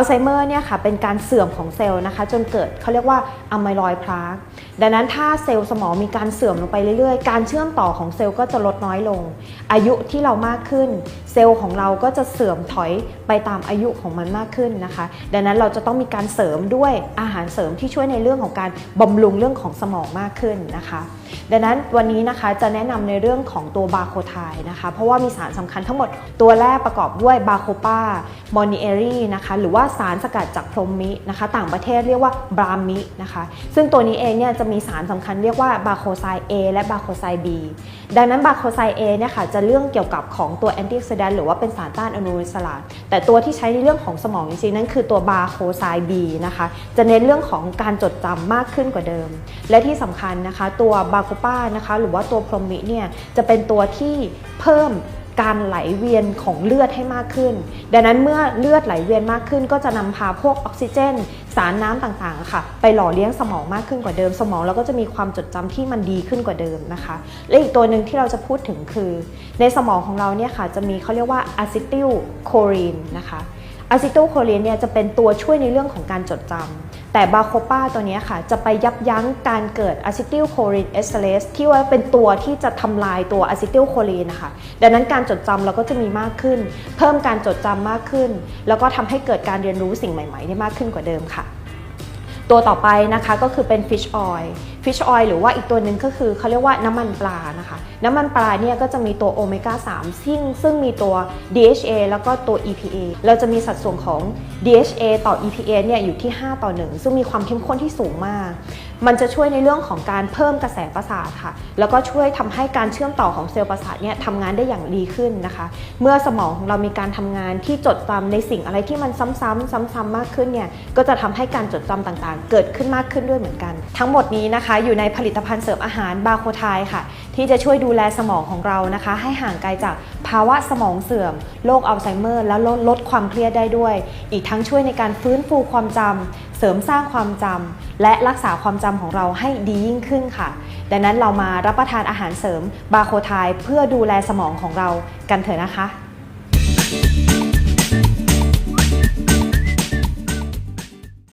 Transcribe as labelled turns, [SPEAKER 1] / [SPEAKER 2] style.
[SPEAKER 1] อัลไซเมอร์เนี่ยค่ะเป็นการเสื่อมของเซลล์นะคะ จนเกิดเขาเรียกว่าอะไมลอยพลาร์กดังนั้นถ้าเซลล์สมองมีการเสื่อมลงไปเรื่อยๆ การเชื่อมต่อของเซลล์ก็จะลดน้อยลง อายุที่เรามากขึ้น เซลล์ของเราก็จะเสื่อมถอยไปตามอายุของมันมากขึ้นนะคะ ดังนั้นเราจะต้องมีการเสริมด้วยอาหารเสริมที่ช่วยในเรื่องของการบำรุงเรื่องของสมองมากขึ้นนะคะ ดังนั้นวันนี้นะคะจะแนะนำในเรื่องของตัวบาโคไทนะคะ เพราะว่ามีสารสำคัญทั้งหมดตัวแรกประกอบด้วยบาโคปา มอนิเอรีนะคะหรือว่าสารสกัดจากพรหมมินะคะ ต่างประเทศเรียกว่าบรามินะคะ ซึ่งตัวนี้เองเนี่ยจะมีสารสำคัญเรียกว่าบาโคไซเอและบาโคไซบีดังนั้นบาโคไซเอเนี่ยค่ะจะเรื่องเกี่ยวกับของตัวแอนตี้ออกซิแดนต์หรือว่าเป็นสารต้านอนุมูลอิสระแต่ตัวที่ใช้ในเรื่องของสมองจริงๆนั่นคือตัวบาโคไซบีนะคะจะเน้นเรื่องของการจดจำมากขึ้นกว่าเดิม และที่สำคัญนะคะ ตัวบาโคป้านะคะหรือว่าตัวพรหมมิเนี่ยจะเป็นตัวที่เพิ่ม การไหลเวียนของเลือดให้มากขึ้น ดังนั้นเมื่อเลือดไหลเวียนมากขึ้น ก็จะนำพาพวกออกซิเจน สารน้ำต่างๆค่ะ ไปหล่อเลี้ยงสมองมากขึ้นกว่าเดิม สมองเราก็จะมีความจดจำที่มันดีขึ้นกว่าเดิมนะคะ และอีกตัวหนึ่งที่เราจะพูดถึงคือ ในสมองของเราเนี่ยค่ะจะมีเขาเรียกว่าอะซิติลโคลีนนะคะ อะซิติลโคลีนเนี่ยจะเป็นตัวช่วยในเรื่องของการจดจำแต่บาโคปาตัวนี้ค่ะ จะไปยับยั้งการเกิดอะซิติลโคลีนเอสเ a เลสที่ว่าเป็นตัวที่จะทำลายตัวอะซิติลโคลีนนะคะ ดังนั้นการจดจำเราก็จะมีมากขึ้น เพิ่มการจดจำมากขึ้น แล้วก็ทำให้เกิดการเรียนรู้สิ่งใหม่ๆได้มากขึ้นกว่าเดิมค่ะ ตัวต่อไปนะคะก็คือเป็น fish oil fish oil หรือว่าอีกตัวหนึ่งก็คือเขาเรียกว่าน้ำมันปลานะคะ น้ำมันปลาเนี่ยก็จะมีตัวโอเมก้า 3 ซึ่งซึ่งมีตัว DHA แล้วก็ตัว EPA เราจะมีสัดส่วนของ DHA ต่อ EPA เนี่ยอยู่ที่ 5 ต่อ 1 ซึ่งมีความเข้มข้นที่สูงมาก มันจะช่วยในเรื่องของการเพิ่มกระแสประสาทค่ะ แล้วก็ช่วยทำให้การเชื่อมต่อของเซลล์ประสาทเนี่ยทำงานได้อย่างดีขึ้นนะคะ เมื่อสมองของเรามีการทำงานที่จดจำในสิ่งอะไรที่มันซ้ำๆซ้ำๆมากขึ้นเนี่ย ก็จะทำให้การจดจำต่างๆ เกิดขึ้นมากขึ้นด้วยเหมือนกัน ทั้งหมดนี้นะคะอยู่ในผลิตภัณฑ์เสริมอาหารบาโคไทค่ะ ที่จะช่วยดูแลสมองของเรานะคะ ให้ห่างไกลจากภาวะสมองเสื่อมโรคอัลไซเมอร์ และลดลดความเครียดได้ด้วย อีกทั้งช่วยในการฟื้นฟูความจำ เสริมสร้างความจำและรักษาความจำของเราให้ดียิ่งขึ้นค่ะ ดังนั้นเรามารับประทานอาหารเสริมบาโคไทเพื่อดูแลสมองของเรากันเถอะนะคะ